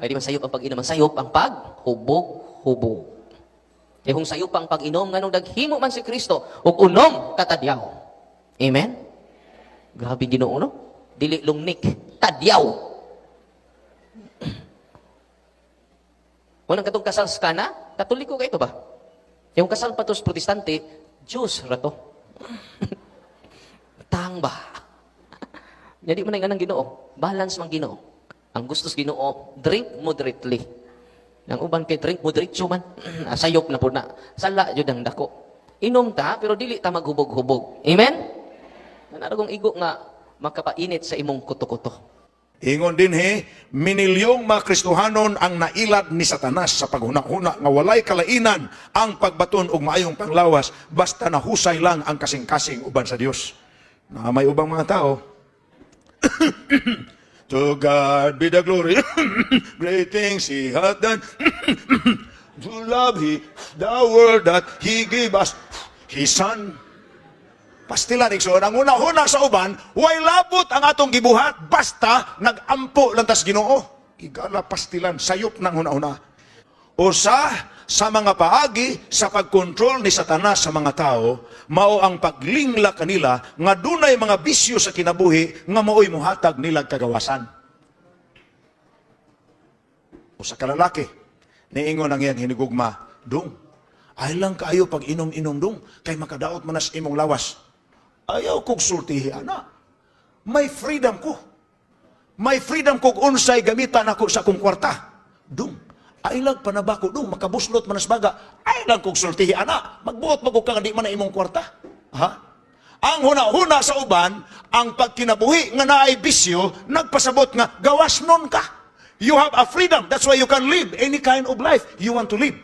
Ay di man sayop ang pag-inom, ang sayop ang paghubog-hubog. Kaya kung sayop ang pag-inom, nganong daghimo man si Kristo, ug unom katadyaw. Amen? Grabe ginoo, no? Dili lungnik, tadyaw. Unang katong kasal sa kana, katoliko kayo ba? Yung kasal pa sa protestante, Diyos rato. Tang ba? Jadi man ang ginoo, balance man ginoo. Ang gusto sa ginoo, drink moderately. Ang uban kay drink moderately man, asayop na po na. Sala jud ang dako. Inom ta, pero dili ta maghubog-hubog. Amen? Nanaragong igo nga makapainit sa imong kuto-kuto. Ingon din he, minilyong mga Kristohanon ang nailad ni Satanas sa paghuna-huna nga walay kalainan ang pagbaton og maayong panglawas basta nahusay lang ang kasing-kasing uban sa Dios. Na may ubang mga tao. to God be the glory. Great things He hath done. to love He, the world that He gave us His Son. Pastilan igsoon ang una-una sa uban, way labot ang atong gibuhat basta nagampo lang tas Ginoo. Igala pastilan sayop ng una-una. Usa sa mga paagi sa pagkontrol ni Satanas sa mga tao, mao ang paglingla kanila nga dunay mga bisyo sa kinabuhi nga maoy muhatag nila kagawasan. Usa ka lalaki, niingon ang iyang hinigugma, Dong, ay lang kaayo pag inom-inom dong, kay makadaot manas imong lawas. Ayaw kog sultihi, ana. May freedom ko. May freedom kog unsay gamitan ako sa akong kwarta. Dong, ay lang panabako dong, makabuslot manas baga. Ay lang kog sultihi, ana. Magbuot mo kang di man na imong kwarta. Ha? Ang huna-huna sa uban, ang pagkinabuhi nga naay bisyo, nagpasabot nga gawas nun ka. You have a freedom. That's why you can live any kind of life you want to live.